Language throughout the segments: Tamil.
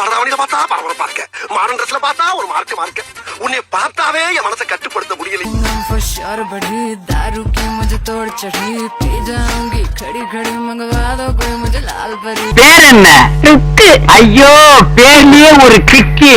மாரதாவணியில பார்த்தா பரபரப்பா இருக்க மாடர்ன் ட்ரெஸ்ல பார்த்தா ஒரு மார்க்க மார்க்க உன்னை பார்த்தாவே என் மனசை கட்டுப்படுத்த முடியல होशियार बढ़ी दारू की मुझे तोड़ चढ़ी पी जाऊंगी खड़ी खड़ी मंगवा दो कोई मुझे लाल परी பேர் என்ன ட்ரிக்கு ஐயோ பேர்லயே ஒரு ட்ரிக்கு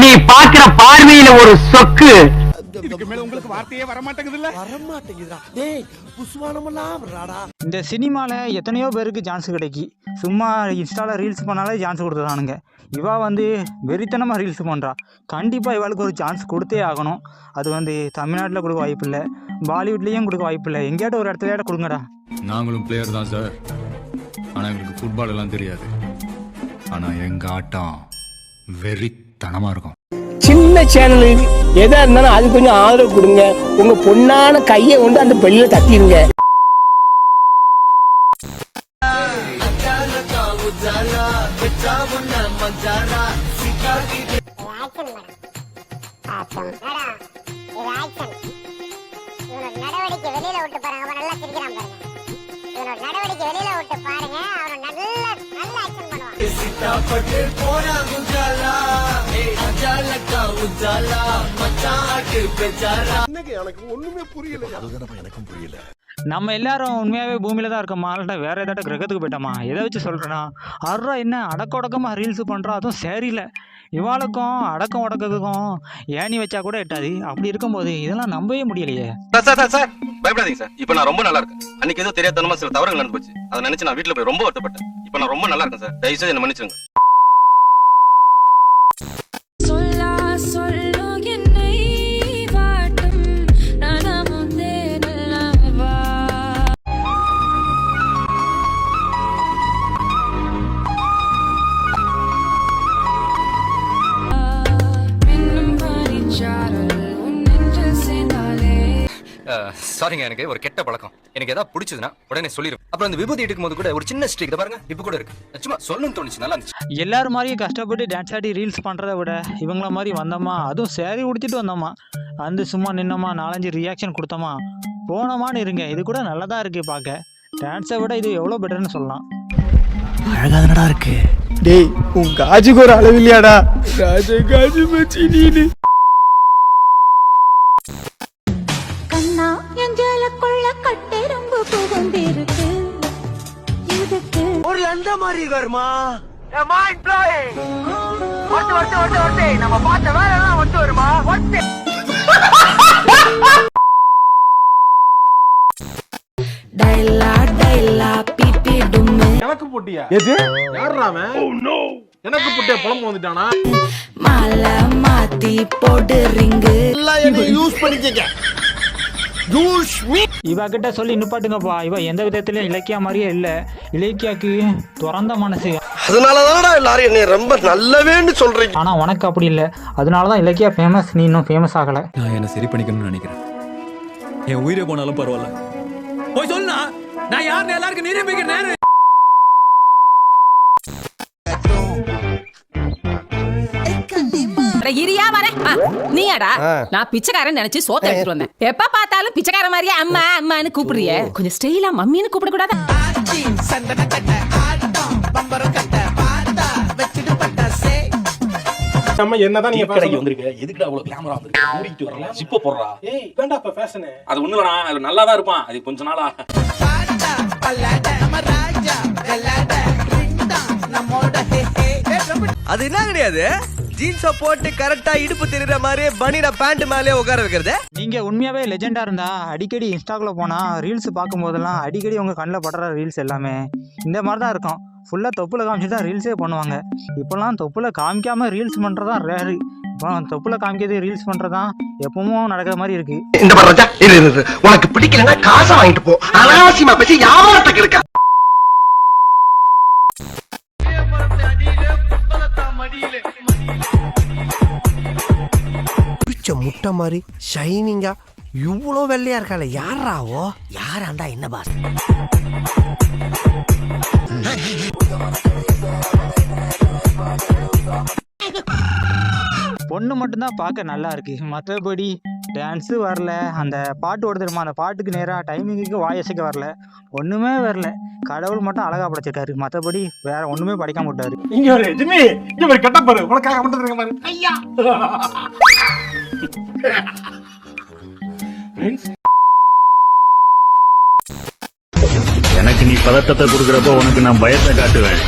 நீ பாக்குற பார்வையில ஒரு சொக்கு வரமாட்டேங்குதுடா. டேய் புஸ்வானமெல்லாம் இந்த சினிமாவில் எத்தனையோ பேருக்கு சான்ஸ் கிடைக்கி. சும்மா இன்ஸ்டாவில் ரீல்ஸ் பண்ணாலே சான்ஸ் கொடுத்துதானுங்க இவா வந்து வெறித்தனமாக ரீல்ஸ் பண்ணுறா கண்டிப்பாக இவளுக்கு ஒரு சான்ஸ் கொடுத்தே ஆகணும். அது வந்து தமிழ்நாட்டில் கொடுக்க வாய்ப்பில்லை பாலிவுட்லேயும் கொடுக்க வாய்ப்பில்லை எங்கேயாட்டும் ஒரு இடத்துல கொடுங்கடா. நாங்களும் பிளேயர் தான் சார் ஆனால் எங்களுக்கு ஃபுட்பால் எல்லாம் தெரியாது. ஆனால் எங்கள் ஆட்டம் வெறித்தனமாக இருக்கும். சின்ன சேனலு எதா இருந்தாலும் அது கொஞ்சம் ஆதரவு கொடுங்க. உங்க பொண்ணான கையை கொண்டு அந்த பெல்லில தட்டிடுங்க நடவடிக்கை வெளியில விட்டு பாருங்க அவன் நல்லா சிரிக்கிறான் பாருங்க இவனோட நடவடிக்கை வெளியில விட்டு பாருங்க அவன் நல்ல நல்ல ஆக்ஷன் பண்ணுவான் நம்ம எல்லாரும் உண்மையாகவே பூமியில் தான் இருக்கோமா? இல்லைன்னா வேறு ஏதாட்டும் கிரகத்துக்கு போயிட்டோமா? எதை வச்சு சொல்கிறேன்னா அர்றா என்ன அடக்க உடக்கமாக ரீல்ஸ் பண்ணுறா அதுவும் சரியில்லை இவாளுக்கும் அடக்கம் உடக்கத்துக்கும் ஏணி வச்சா கூட எட்டாது. அப்படி இருக்கும்போது இதெல்லாம் நம்பவே முடியலையே. சார் சார் பயப்படாதீங்க சார். இப்போ நான் ரொம்ப நல்லா இருக்கேன். அன்னைக்கு ஏதோ தெரியாதனமா சில தவறுகள் நடந்து போச்சு அதை நினைச்சு நான் வீட்டுல போய் ரொம்ப வருத்தப்பட்டேன். இப்போ நான் ரொம்ப நல்லா இருக்கேன் சார். தயவு செய்து என்ன மன்னிச்சிருங்க. சாரிங்க எனக்கு ஒரு கெட்ட பழக்கம். எனக்கு ஏதாவது பிடிச்சதுன்னா உடனே சொல்லிடும் அப்புறம் அந்த விபூதி எடுக்கும் போது கூட ஒரு சின்ன ஸ்டிக் பாருங்க இப்போ கூட இருக்கு. சும்மா சொல்லணும்னு தோணுச்சு நல்லா இருந்துச்சு. எல்லாரும் மாதிரியும் கஷ்டப்பட்டு டான்ஸ் ஆடி ரீல்ஸ் பண்ணுறத விட இவங்கள மாதிரி வந்தோமா? அதுவும் சேரீ உடுத்திட்டு வந்தோமா? வந்து சும்மா நின்னோமா நாலஞ்சு ரியாக்ஷன் கொடுத்தோமா? போனோமான்னு இருங்க இது கூட நல்லதா இருக்கு பார்க்க. டான்ஸை விட இது எவ்வளோ பெட்டர்னு சொல்லலாம். அழகாதனடா இருக்கு. டேய் உன் காஜுக்கு ஒரு அளவு இல்லையாடா? காஜு காஜு மச்சி நீனு. ஒரு எந்த மாதிரி வருமா டைலா டைலா பிபி டும்மு எனக்கு போட்டியா? எது? யாரா அவன்? எனக்கு போட்டியா? புலம்பு வந்துட்டானா? மாலை மாத்தி போடு ரிங்கு. யூஸ் பண்ணிக்கங்க. யூஸ் மீ இவ கிட்ட சொல்லி நிப்பாட்டுங்கப்பா. இவ எந்த விதத்துலயும் இலக்கியா மாதிரியே இல்லை. இலக்கியாக்கு திறந்த மனசு. அதனாலதானடா எல்லாரும் என்னை ரொம்ப நல்லவேன்னு சொல்றீங்க. ஆனா உனக்கு அப்படி இல்லை. அதனால தான் இலக்கியா ஃபேமஸ் நீ இன்னும் ஃபேமஸ் ஆகலை. நான் என்னை சரி பண்ணிக்கணும்னு நினைக்கிறேன். என் உயிரே போனாலும் பரவாயில்ல. போய் சொல்லுண்ணா. நான் யாருன்னு எல்லாருக்கும் நிரூபிக்கிறேன் இரியா வர நீயாடா? நான் பிச்சைக்காரன் நினைச்சு சோத்த எடுத்துட்டு வந்தேன். எப்ப பார்த்தாலும் பிச்சைக்கார மாதிரியே அம்மா அம்மான்னு கூப்பிடுறியே. கொஞ்சம் ஸ்டைலா மம்மின்னு கூப்பிட கூடாதா நம்ம என்னதான் நீங்க கடைக்கு வந்திருக்க. எதுக்குடா அவ்வளவு கேமரா வந்திருக்க? மூடிட்டு வரலாம் ஜிப்ப போடுறா. ஏய் வேண்டா இப்ப ஃபேஷனு அது ஒண்ணு இல்லடா அது நல்லா தான் இருப்பான். அது கொஞ்ச நாளா. அது என்ன கிடையாது? ஜீன்ஸ போட்டு கரெக்டா இடுப்பு தெரியுற மாதிரி பனிட பேண்ட் மேலே உட்கார வைக்கிறது. நீங்க உண்மையாவே லெஜெண்டா இருந்தா அடிக்கடி இன்ஸ்டாக்குள்ள போனா ரீல்ஸ் பார்க்கும் போதெல்லாம் அடிக்கடி உங்க கண்ணில் படுற ரீல்ஸ் எல்லாமே. இந்த மாதிரி தான் இருக்கும் ஃபுல்லாக தொப்புல காமிச்சிட்டு தான் ரீல்ஸே பண்ணுவாங்க. இப்போல்லாம் தொப்புல காமிக்காம ரீல்ஸ் பண்ணுறதா ரேரு இப்போ தொப்புல காமிக்கிறது ரீல்ஸ் பண்ணுறதா எப்பவும் நடக்கிற மாதிரி இருக்கு. இந்த மாதிரி உனக்கு பிடிக்கலன்னா காசை வாங்கிட்டு போ. அனாவசியமா பேசி வியாபாரத்தை கெடுக்க? பிடிச்ச முட்டை மாதிரி ஷைனிங்கா இவ்வளோ வெள்ளையா இருக்காளே. யாராவோ யாராண்டா என்ன பாஸ் பொண்ணு மட்டும்தான் பார்க்க நல்லா இருக்கு. மற்றபடி டான்ஸு வரல. அந்த பாட்டு ஓட தெரியுமா? அந்த பாட்டுக்கு நேராக டைமிங்குக்கு வாயசைக்க வரல. ஒன்றுமே வரல. கடவுள் மட்டும் அழகா படைச்சிருக்காரு. மற்றபடி வேற ஒன்றுமே படிக்காம விட்டாரு. இங்க ஒரு எதுவுமே இங்க ஒரு கெட்ட பாரு. உனக்காக மட்டும் ஐயா. எனக்கு நீ பதட்டத்தை கொடுக்குறப்போ உனக்கு நான் பயத்தை காட்டுவேன்.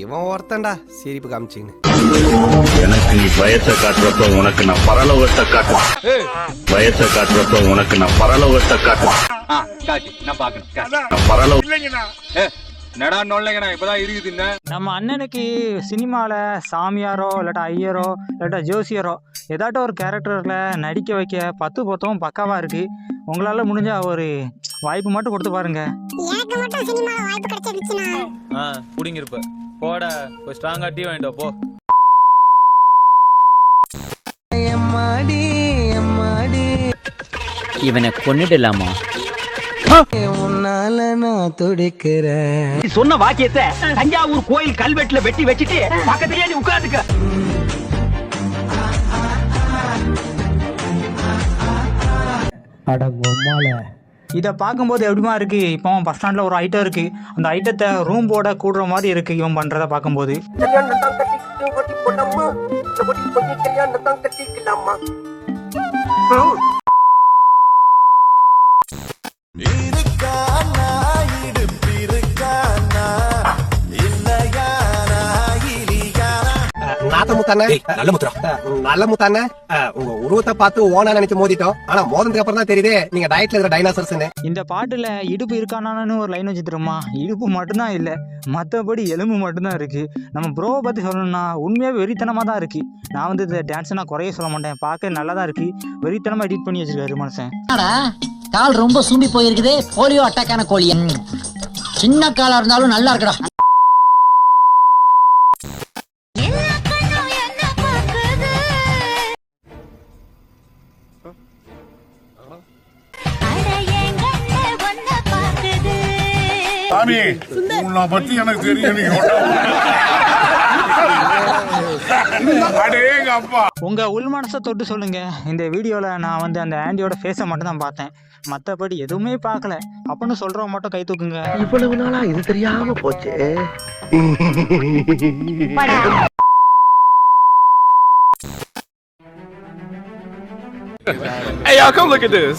இவன் ஒருத்தன்டா சிரிப்பு காமிச்சின்னு எனக்கு நீ பயத்தை காட்டுறப்ப உனக்கு நான் பரலோகத்தை காட்டுவேன். பயத்தை காட்டுறப்ப உனக்கு நான் பரலோகத்தை காட்டுவேன். நான் பரலோக நடா நொல்லைங்கண்ணா இப்பதான் இருக்குது நம்ம அண்ணனுக்கு சினிமாவில் சாமியாரோ இல்லாட்டா ஐயரோ இல்லாட்டா ஜோசியரோ ஏதாட்டும் ஒரு கேரக்டரில் நடிக்க வைக்க பத்து பொத்தவும் பக்காவாக இருக்குது உங்களால் முடிஞ்ச ஒரு வாய்ப்பு மட்டும் கொடுத்து பாருங்க. எனக்கு மட்டும் சினிமாவில் வாய்ப்பு கிடைச்சிருச்சுன்னா ஆ புடிங்கிருப்ப போட போய் ஸ்ட்ராங்கா டீ வாங்கிட்டு போ. இவனை கொன்னுடலாமா? நீ சொன்ன வாக்கியத்தை தஞ்சாவூர் கோயில் கல்வெட்டுல வெட்டி வச்சுட்டு பக்கத்துலயே நீ உட்கார்ந்துக்க இதை பார்க்கும்போது எப்படிமா இருக்குது இப்போ பஸ் ஸ்டாண்டில் ஒரு ஐட்டம் இருக்குது அந்த ஐட்டத்தை ரூம் போட கூடுற மாதிரி இருக்குது இவன் பண்ணுறத பார்க்கும்போது. நாத்த முத்தானே? நல்ல முத்தா நல்ல முத்தானே. உங்க உருவத்தை பார்த்து ஓனா நினைச்சு மோதிட்டோம். ஆனா மோதினதுக்கு அப்புறம் தான் தெரியுது நீங்க டயட்ல இருக்கிற டைனாசர்ஸ்னு இந்த பாட்டில் இடுப்பு இருக்கானான்னு ஒரு லைன் வச்சு தெரியுமா? இடுப்பு மட்டும்தான் இல்லை மற்றபடி எலும்பு மட்டும்தான் இருக்குது நம்ம ப்ரோவை பற்றி சொல்லணும்னா உண்மையாகவே வெறித்தனமாக தான் இருக்குது நான் வந்து இந்த டான்ஸை நான் குறைய சொல்ல மாட்டேன். பார்க்க நல்லா தான் இருக்குது வெறித்தனமாக எடிட் பண்ணி வச்சிருக்காரு மனுஷன். கால் ரொம்ப சூம்பி போயிருக்குது. போலியோ அட்டாக்கான கோழி சின்ன காலா இருந்தாலும் நல்லா இருக்குடா. சாமி உன்னை பத்தி எனக்கு தெரியும் நீ அடேங்க அப்பா. உங்கள் உள் மனசை தொட்டு சொல்லுங்கள் இந்த வீடியோவில் நான் வந்து அந்த ஆண்டியோட ஃபேஸை மட்டும் தான் பார்த்தேன். மற்றபடி எதுவுமே பார்க்கல. அப்படின்னு சொல்கிறவங்க மட்டும் கை தூக்குங்க. இவ்வளவு நாளா இது தெரியாம போச்சு. Hey, y'all, come look at this.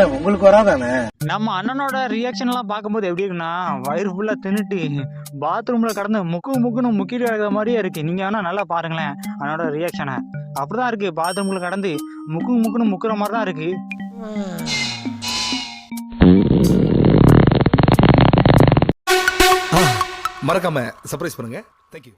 என்ன உங்களுக்கு வராதானே? நம்ம அண்ணனோட ரியாக்ஷன்லாம் பார்க்கும்போது எப்படி இருக்குன்னா வயிறு ஃபுல்லாக தின்னுட்டு பாத்ரூமில் கடந்து முக்கு முக்குன்னு முக்கிட்டு இருக்கிற மாதிரியே இருக்குது நீங்கள் வேணால் நல்லா பாருங்களேன் அண்ணனோட ரியாக்ஷனை அப்படி தான் இருக்குது பாத்ரூமில் கடந்து முக்கு முக்குன்னு முக்குற மாதிரி தான் இருக்குது மறக்காம சர்ப்ரைஸ் பண்ணுங்க. தேங்க்யூ